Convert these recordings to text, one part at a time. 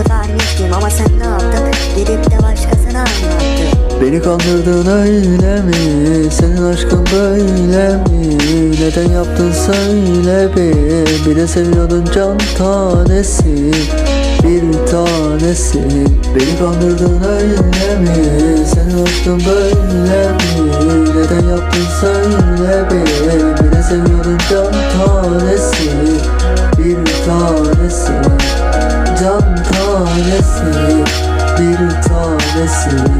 Aklımı darmıştım ama sen ne yaptın Gidip de başkasına anlattın Beni kandırdın öyle mi? Senin aşkın böyle mi? Neden yaptın söyle bir Bir de seviyordun can tanesi bir tanesi Beni kandırdın öyle mi? Senin aşkın böyle mi? Neden yaptın söyle bir Bir de seviyordun can tanesi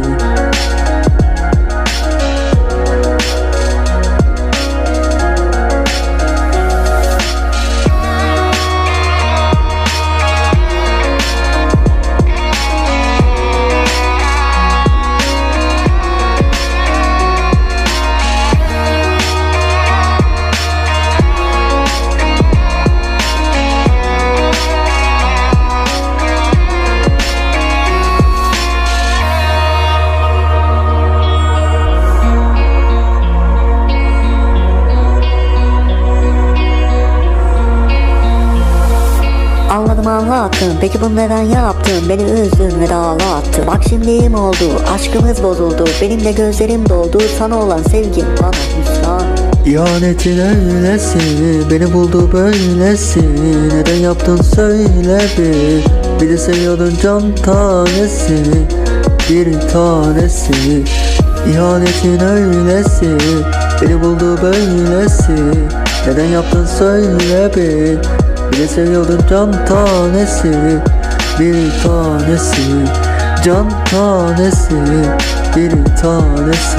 Anlattın Peki bunu neden yaptın? Beni üzdün ve dağlattın. Bak şimdi iyi mi oldu Aşkımız bozuldu. Benim de gözlerim doldu. Sana olan sevgim bana hüsran. İhanetin öylesi Beni buldu böylesi Neden yaptın söyle bir. Bir de seviyordun can tanesi Bir tanesi İhanetin öylesi Beni buldu böylesi Neden yaptın söyle bir Bir de seviyordun can tanesi? Bir tanesi. Can tanesi Bir tanesi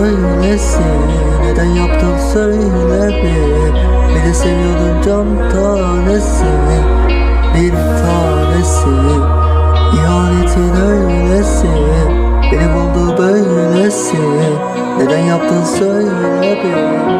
böylesi Neden yaptın söyle bir. Beni seviyordun can tanesi Bir tanesi. İhanetin öylesi Beni buldu böylesi. Neden yaptın söyle bir